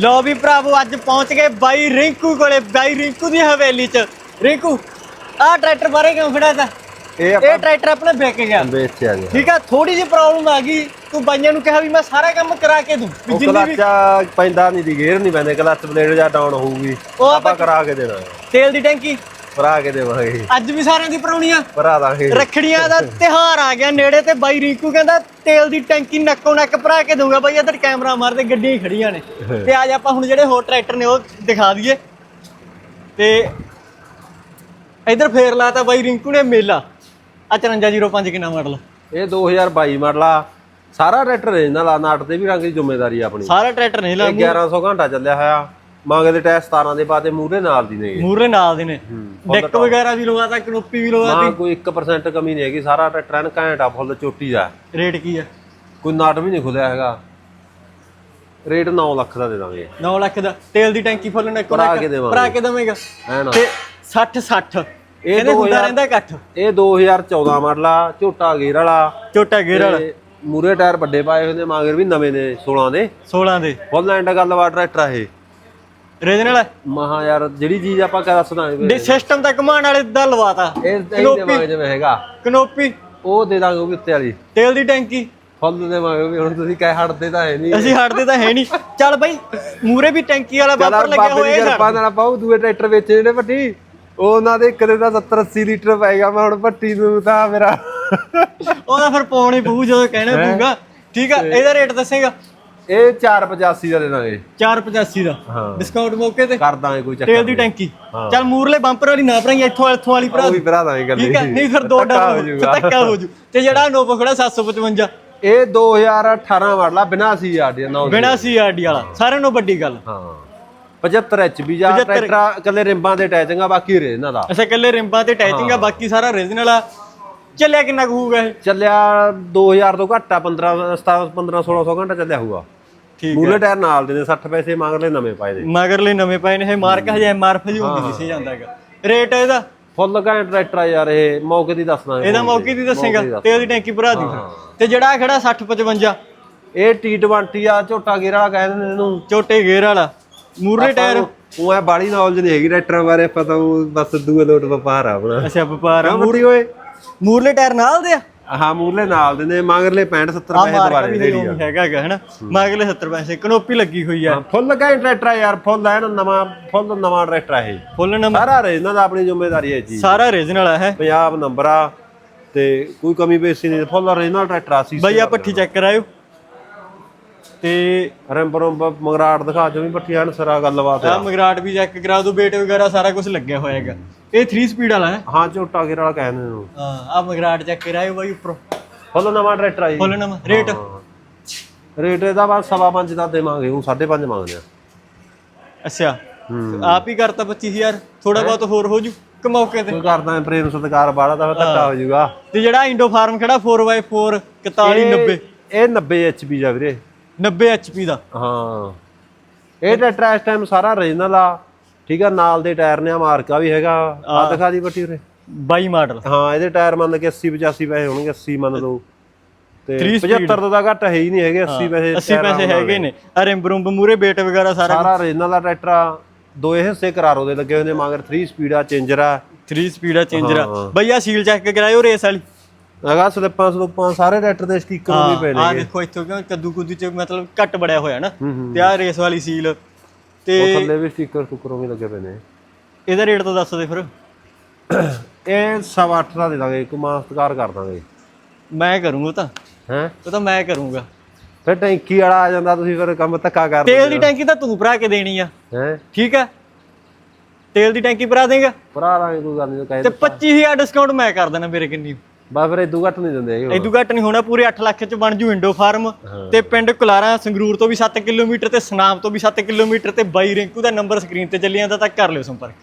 ਲੋ ਵੀ ਭਰਾਵੋ ਅੱਜ ਪਹੁੰਚ ਗਏ ਬਾਈ ਰਿੰਕੂ ਕੋਲੇ ਬਾਈ ਰਿੰਕੂ ਦੀ ਹਵੇਲੀ 'ਚ। ਰਿੰਕੂ ਆਹ ਟਰੈਕਟਰ ਬਾਰੇ ਕਿਉਂ ਖੜਾ ਤਾ? ਇਹ ਟਰੈਕਟਰ ਆਪਣਾ ਵਿਕ ਗਿਆ। ਵੇਚਿਆ ਜੀ ਠੀਕ ਆ ਥੋੜੀ ਜਿਹੀ ਪ੍ਰੋਬਲਮ ਆ ਗਈ ਤੂੰ ਬਾਈਆਂ ਨੂੰ ਕਿਹਾ ਵੀ ਮੈਂ ਸਾਰਾ ਕੰਮ ਕਰਾ ਕੇ ਦੂੰ ਵੀ ਉਹ ਜਿੰਨੀ ਵੀ ਕਲੱਚ ਪੈਂਦਾ ਨਹੀਂ ਦੀ ਗੇਅਰ ਨਹੀਂ ਪੈਂਦੇ ਕਲੱਚ ਬਲੇਡ ਜਾਂ ਡਾਊਨ ਹੋਊਗੀ ਉਹ ਆਪਾਂ ਆਪਾਂ ਕਰਾ ਕੇ ਦੇਣਾ। ਤੇਲ ਦੀ ਟੈਂਕੀ? ਭਰਾ ਕੇ ਦੇਵਾਂਗੇ ਅੱਜ ਵੀ ਸਾਰਿਆਂ ਦੀ ਭਰਾਉਣੀ ਆ ਭਰਾ ਦਾਂਗੇ ਰੱਖੜੀਆਂ ਦਾ ਤਿਹਾਰ ਆ ਗਿਆ ਨੇੜੇ ਤੇ ਬਾਈ ਰਿੰਕੂ ਕਹਿੰਦਾ ਤੇਲ ਦੀ ਟੈਂਕੀ ਨੱਕੋ ਨੱਕ ਭਰਾ ਕੇ ਦਊਗਾ ਬਾਈ ਇੱਧਰ ਕੈਮਰਾ ਮਾਰਦੇ ਗੱਡੀਆਂ ਖੜੀਆਂ ਨੇ। ਤੇ ਅੱਜ ਆਪਾਂ ਹੁਣ ਜਿਹੜੇ ਹੋਰ ਟਰੈਕਟਰ ਨੇ ਉਹ ਦਿਖਾ ਦਈਏ। ਤੇ ਇੱਧਰ ਫੇਰ ਲਾਤਾ ਬਾਈ ਰਿੰਕੂ ਨੇ ਮੇਲਾ। ਆ 5405 ਕਿੰਨਾ ਮਾਡਲ ਇਹ 2022 ਮਾਡਲ ਆ। ਸਾਰਾ ਟਰੈਕਟਰ ਨਾਲ ਆ ਨਾਟ ਤੇ ਵੀ ਰੰਗ ਦੀ ਜ਼ਿੰਮੇਵਾਰੀ ਆਪਣੀ। ਸਾਰਾ ਟਰੈਕਟਰ ਨਹੀਂ ਲਾ ਇਹ 1100 ਘੰਟਾ ਚੱਲਿਆ ਹੋਇਆ। ਮੰਗਦੇ ਦੇ ਟਾਇਰ 17 ਦੇ ਬਾਅਦ ਮੂਹਰੇ ਨਾਲ ਦੀ ਨੇਗੇ ਮੂਰੇ ਨਾਲ ਦੇ ਨੇ। ਡੈਕ ਵਗੈਰਾ ਵੀ ਲਵਾਤਾ ਕਨੋਪੀ ਵੀ ਨਾ ਲਵਾਤੀ ਕੋਈ 1% ਕਮੀ ਨਹੀਂ ਹੈਗੀ ਸਾਰਾ ਟਰੈਕਟਰ ਐਨ ਘੈਂਟ ਆ ਫੁੱਲ ਚੋਟੀ ਦਾ। ਰੇਟ ਕੀ ਆ? ਕੋਈ ਨਾਟ ਵੀ ਨਹੀਂ ਖੁੱਲਿਆ ਹੈਗਾ। ਰੇਟ 9 ਲੱਖ ਦਾ ਦੇ ਦਾਂਗੇ। 9 ਲੱਖ ਦਾ। ਤੇਲ ਦੀ ਟੈਂਕੀ ਫੁੱਲ ਨੱਕੋ ਭਰਾ ਕੇ ਦੇਵਾਂਗੇ। ਭਰਾ ਕੇ ਦਵੇਂਗਾ। ਐਨ ਤੇ 60 60 ਇਹ ਇਹਦੇ ਹੁੰਦਾ 2000 ਰਹਿੰਦਾ ਇਕੱਠ। ਇਹ 2014 ਮਾਡਲ ਆ ਝੋਟਾ ਗੇਅਰ ਵਾਲਾ ਝੋਟਾ ਗੇਅਰ ਵਾਲਾ ਮੂਰੇ ਟਾਇਰ ਵੱਡੇ ਪਾਏ ਹੋਏ ਨੇ ਮਾਂਗਰ ਵੀ ਨਵੇਂ ਨੇ 16 ਦੇ। 16 ਦੇ। ਫੁੱਲ ਐਂਡ ਗੱਲਬਾਤ ਟਰੈਕਟਰ ਆ ਇਹ। ਰੀਜਨਲ ਮਹਾ ਯਾਰ ਜਿਹੜੀ ਚੀਜ਼ ਆਪਾਂ ਕਹਿ ਦੱਸਦਾ ਡੇ ਸਿਸਟਮ ਤਾਂ ਘਮਾਣ ਵਾਲੇ ਦਾ ਲਵਾਤਾ। ਇਹ ਦੇਵਾਂਗੇ ਜਿਵੇਂ ਹੈਗਾ। ਕਨੋਪੀ ਉਹ ਦੇ ਦਾਂਗੇ ਉਹ ਵੀ ਉੱਤੇ ਵਾਲੀ। ਤੇਲ ਦੀ ਟੈਂਕੀ। ਫੁੱਲ ਦੇਵਾਂਗੇ ਵੀ ਹੁਣ ਤੁਸੀਂ ਕਹਿ ਹਟਦੇ ਤਾਂ ਹੈ ਨਹੀਂ। ਅਸੀਂ ਹਟਦੇ ਤਾਂ ਹੈ ਨਹੀਂ। ਚੱਲ ਬਾਈ ਮੂਰੇ ਵੀ ਟੈਂਕੀ ਵਾਲਾ ਬਾਪਰ ਲੱਗਿਆ ਦੀ ਹੋਇਆ ਕਿਰਪਾ ਨਾਲ ਪਾਉ ਦੂਏ ਟਰੈਕਟਰ ਵੇਚੇ ਨੇ ਭੱਟੀ। ਉਹ ਉਹਨਾਂ ਦੇ ਇੱਕ ਦੇ ਦਾ 70 80 ਲੀਟਰ ਪਏਗਾ ਮੈਂ ਹੁਣ ਭੱਟੀ ਨੂੰ ਤਾਂ ਮੇਰਾ। ਉਹਦਾ ਫਿਰ ਪਾਉਣੀ ਪਊ ਜਦੋਂ ਕਹਿਣਾ ਪਊਗਾ। ਠੀਕ ਆ ਇਹਦਾ ਰੇਟ ਦੱਸੇਗਾ। ਇਹ 485 ਦਾ ਦੇ ਦਾਂਗੇ। 485 ਦਾ। ਹਾਂ। ਡਿਸਕਾਊਂਟ ਮੌਕੇ ਤੇ ਕਰ ਦਾਂਗੇ ਕੋਈ ਚੱਕਰ ਤੇਲ ਦੀ ਟੈਂਕੀ। ਚੱਲ ਮੂਰਲੇ ਬੰਪਰ ਵਾਲੀ ਨਾ ਭਰਾਈ ਇੱਥੋਂ ਇੱਥੋਂ ਵਾਲੀ ਭਰਾ ਉਹ ਵੀ ਭਰਾ ਦਾਂਗੇ ਗੱਲ ਠੀਕ ਆ? ਨਹੀਂ ਫਿਰ ਦੋ ਧੱਕਾ ਡਰ ਹੋ ਜਾਊਗਾ। ਧੱਕਾ ਹੋ ਜੂ ਤੇ ਜਿਹੜਾ ਨੋਵੋ ਖੜਾ 755 ਇਹ 2018 ਮਾਡਲ ਆ ਬਿਨਾ ਸੀ ਆਰ ਦੀ ਨੌ ਬਿਨਾ ਸੀਆਰਡੀ ਵਾਲਾ। ਸਾਰਿਆਂ ਨੂੰ ਵੱਡੀ ਗੱਲ। ਹਾਂ। 75 ਐਚਪੀ ਜਾ 75 ਟਰੈਕਟਰ ਕੱਲੇ ਰਿੰਬਾਂ ਦੇ ਟੈਚਿੰਗ ਆ ਬਾਕੀ ਰੇ ਇਹਨਾਂ ਦਾ। ਅੱਛਾ ਕੱਲੇ ਰਿੰਬਾਂ ਤੇ ਟੈਚਿੰਗ ਆ ਬਾਕੀ ਸਾਰਾ ਰੀਜਨਲ ਆ। ਚੱਲਿਆ ਕਿੰਨਾ ਕੁ ਹੋਊਗਾ ਇਹ? ਚੱਲਿਆ 2000 ਤੋਂ ਘੱਟ ਆ 15 17 15 1600 ਘੰਟਾ ਚੱਲਿਆ ਹੋਊਗਾ। ਮੂਲੇ ਟਾਇਰ ਨਾਲ ਦੇ ਨੇ 60 ਪੈਸੇ ਮੰਗਲੇ ਨਵੇਂ ਪਾਏ ਦੇ। ਮਗਰਲੇ ਨਵੇਂ ਪਏ ਨੇ ਇਹ ਮਾਰਕ ਹਜੇ ਐਮਆਰਪੀ ਜੀ ਹੁੰਦੀ ਸੀ ਜਾਂਦਾ ਹੈਗਾ। ਰੇਟ ਇਹਦਾ? ਫੁੱਲ ਘੈਂਟ ਟਰੈਕਟਰ ਆ ਯਾਰ ਇਹ ਮੌਕੇ ਦੀ ਦੱਸਣਾ ਇਹਦਾ ਮੌਕੇ ਦੀ ਦੱਸੇਗਾ ਤੇ ਉਹਦੀ ਟੈਂਕੀ ਭਰਾ ਦੀ ਤੇ ਜਿਹੜਾ ਖੜਾ 60 55 ਇਹ T20 ਆ ਝੋਟਾ ਗੇਰ ਵਾਲਾ ਕਹਿੰਦੇ ਨੇ ਇਹਨੂੰ। ਛੋਟੇ ਗੇਅਰ ਵਾਲਾ ਮੂਰਲੇ ਟਾਇਰ। ਉਹ ਐ ਬਾੜੀ ਨੌਲੇਜ ਨਹੀਂ ਹੈਗੀ ਟਰੈਕਟਰਾਂ ਬਾਰੇ ਪਤਾ ਉਹ ਬਸ ਦੂਏ ਲੋਟ ਵਪਾਰ ਆ ਆਪਣਾ। ਅੱਛਾ ਵਪਾਰ ਆ। ਮੁਰਦੀ ਓਏ। ਮੂਰਲੇ ਟਾਇਰ ਨਾਲ ਦੇ ਆ? ਹਾਂ ਮੂਰਲੇ ਨਾਲ ਦੇ ਨੇ ਮੰਗਲੇ 65 70 ਆ ਪੈਸੇ ਦੁਬਾਰੇ ਦੇ ਨਹੀਂ ਹੈਗਾ ਹੈਗਾ ਹਨਾ? ਮਗਰਲੇ 70 ਪੈਸੇ ਕਨੋਪੀ ਲੱਗੀ ਹੋਈ ਆ। ਫੁੱਲ ਘੈਂਟ ਟਰੈਕਟਰ ਆ ਯਾਰ ਫੁੱਲ ਐਨ ਨਵਾਂ ਫੁੱਲ ਨਵਾਂ ਟਰੈਕਟਰ ਆ ਇਹ। ਫੁੱਲ ਨੰਬਰ ਸਾਰਾ ਰੇ ਇਹਨਾਂ ਦਾ ਆਪਣੀ ਜ਼ਿੰਮੇਵਾਰੀ ਹੈ ਜੀ। ਸਾਰਾ ਰੀਜਨਲ ਆ ਹੈ ਪੰਜਾਬ ਨੰਬਰ ਆ ਤੇ ਕੋਈ ਕਮੀ ਪੇਸ਼ੀ ਨਹੀਂ ਫੁੱਲ ਓਰੀਜਨਲ ਟਰੈਕਟਰ ਆ ਸੀ ਬਈ ਆ ਪੱਠੀ ਚੈੱਕ ਕਰਾਇਓ। ਤੇ ਰੰਬ ਰੰਬ ਮਗਰਾਟ ਦਿਖਾ ਜੋ ਵੀ ਪੱਠੀ ਸਰਾ ਗੱਲਬਾਤ ਆ। ਆ ਮਗਰਾਟ ਵੀ ਚੈੱਕ ਕਰਾ ਦੋ ਬੇਟ ਵਗੈਰਾ ਸਾਰਾ ਕੁਝ ਲੱਗਿਆ ਹੋਇਆ ਹੈਗਾ। ਇਹ 3 ਸਪੀਡ ਵਾਲਾ ਹੈ। ਹਾਂ ਝੋਟਾ ਗੇਰ ਵਾਲਾ ਕਹਿੰਦੇ ਨੇ ਇਹਨੂੰ ਹਾਂ ਆ ਮਗਰਾਟ ਚੈੱਕ ਕਰਾਇਓ ਬਾਈ ਉੱਪਰੋਂ। ਫੁੱਲ ਨਵਾਂ ਟਰੈਕਟਰ ਆ ਜੀ। ਫੁੱਲ ਨੰਬਰ ਰੇਟ ਰੇਟ ਇਹਦਾ ਬਸ ਸਵਾ ਪੰਜ ਦਾ ਦੇਵਾਂਗੇ ਉਹ 5.5 ਮੰਗਦੇ ਆ। ਅੱਛਾ। ਹੂੰ। ਆਪ ਹੀ ਕਰਤਾ 25000 ਥੋੜਾ ਬਹੁਤ ਹੋਰ ਹੋ ਜੂ ਕਿ ਮੌਕੇ ਤੇ? ਕੋਈ ਕਰਦਾ ਪ੍ਰੇਮ ਸਤਕਾਰ ਬਾੜਾ ਤਾਂ ਫਿਰ ਧੱਕਾ ਹੋ। ਜਾਊਗਾ ਤੇ ਜਿਹੜਾ ਇੰਡੋ ਫਾਰਮ ਖੜਾ 4x4 41 90 ਇਹ 90 ਐਚਪੀ ਜਾ ਵੀਰੇ। 90 HP ਦਾ। ਹਾਂ। ਇਹ ਟਰੈਕਟਰ ਇਸ ਟਾਈਮ ਸਾਰਾ ਰੀਜਨਲ ਆ। ਠੀਕ ਆ ਨਾਲ ਦੇ ਟਾਇਰ ਨੇ ਆ ਮਾਰਕਾ ਵੀ ਹੈਗਾ। ਆ। ਦਿਖਾ ਦੀ ਬੱਟੀ ਉਰੇ। 22 ਮਾਡਲ। ਹਾਂ ਇਹਦੇ ਟਾਇਰ ਮੰਨ ਕੇ 80 85 ਪੈਸੇ ਹੋਣਗੇ 80 ਮੰਨ ਲਓ। ਤੇ Three 75 ਤੋਂ ਤਾਂ ਘੱਟ ਹੈ ਹੀ ਨਹੀਂ ਹੈਗੇ 80 ਪੈਸੇ 80 ਪੈਸੇ ਹੈਗੇ ਨੇ। ਅਰੇ ਬਰੁੰਬ ਮੂਰੇ ਬੇਟ ਵਗੈਰਾ ਸਾਰਾ ਸਾਰਾ ਰੀਜਨਲ ਦਾ ਟਰੈਕਟਰ ਆ। ਦੋਏ ਹਿੱਸੇ ਕਰਾਰੋ ਦੇ ਲੱਗੇ ਹੋਏ ਨੇ ਮਗਰ 3 ਸਪੀਡ ਆ ਚੇਂਜਰ ਆ। 3 ਸਪੀਡ ਆ ਚੇਂਜਰ ਆ। ਬਈ ਆ ਸੀਲ ਚੈੱਕ ਕਰਾਇਓ ਰੇਸ ਵਾਲੀ। ਹੈਗਾ ਸਲਿੱਪਾਂ ਸਲੁੱਪਾਂ ਸਾਰੇ ਟਰੈਕਟਰ ਦੇ ਸਟicker ਵੀ ਪਏ ਆ ਨੇ ਦੇਖੋ ਇੱਥੋਂ ਕਿਉਂ ਕੱਦੂ ਕੁੱਦੂ ਚ ਮਤਲਬ ਘੱਟ ਬੜਿਆ ਹੋਇਆ ਨਾ। ਤੇ ਆ ਰੇਸ ਵਾਲੀ ਸੀਲ ਤੇ ਉਹ ਥੱਲੇ ਵੀ ਸਟicker ਸਟੁੱਕਰੋਂ ਵੀ ਲੱਗੇ ਪਏ ਨੇ। ਇਹਦਾ ਰੇਟ ਤਾਂ ਦੱਸ ਦੇ ਫਿਰ। ਇਹ ਸਵਾ ਅੱਠ ਦਾ ਦੇ ਦਾਂਗੇ ਇੱਕ ਮਾਸਤਕਾਰ ਕਰ ਦਾਂਗੇ। ਮੈਂ ਕਰੂੰਗਾ ਉਹ ਤਾਂ। ਹੈ? ਉਹ ਤਾਂ ਮੈਂ ਕਰੂੰਗਾ। ਫਿਰ ਟੈਂਕੀ ਵਾਲਾ ਆ ਜਾਂਦਾ ਤੁਸੀਂ ਫਿਰ ਕੰਮ ਧੱਕਾ ਕਰ ਤੇਲ ਦੀ ਟੈਂਕੀ ਤਾਂ ਤੂੰ ਭਰਾ ਕੇ ਦੇਣੀ ਆ। ਹੈ? ਠੀਕ ਆ? ਤੇਲ ਦੀ ਟੈਂਕੀ ਭਰਾ ਦੇਗਾ? ਭਰਾ ਲਾਂਗੇ ਕੋਈ ਗੱਲ ਨਹੀਂ ਤੇ ਕਹੇ 25000 ਡਿਸਕਾਊਂਟ ਮੈਂ ਕਰ ਦੇਣਾ ਮੇਰੇ ਕਿੰਨੀ। ਬਸ ਫਿਰ ਇਦੂ ਘੱਟ ਨਹੀਂ ਦਿੰਦੇ ਹੈਗੇ ਇਦੋਂ ਘੱਟ ਨਹੀਂ ਹੋਣਾ ਪੂਰੇ 8 ਲੱਖ ਚ ਬਣ ਜੂ ਇੰਡੋ ਫਾਰਮ ਤੇ ਪਿੰਡ ਕੁਲਾਰਾ ਸੰਗਰੂਰ ਤੋਂ ਵੀ 7 ਕਿਲੋਮੀਟਰ ਤੇ ਸਨਾਮ ਤੋਂ ਵੀ 7 ਕਿਲੋਮੀਟਰ ਤੇ ਬਾਈ ਰਿੰਕੂ ਦਾ ਨੰਬਰ ਸਕਰੀਨ ਤੇ ਚੱਲੀ ਜਾਂਦਾ ਤਾਂ ਕਰ ਲਿਓ ਸੰਪਰਕ।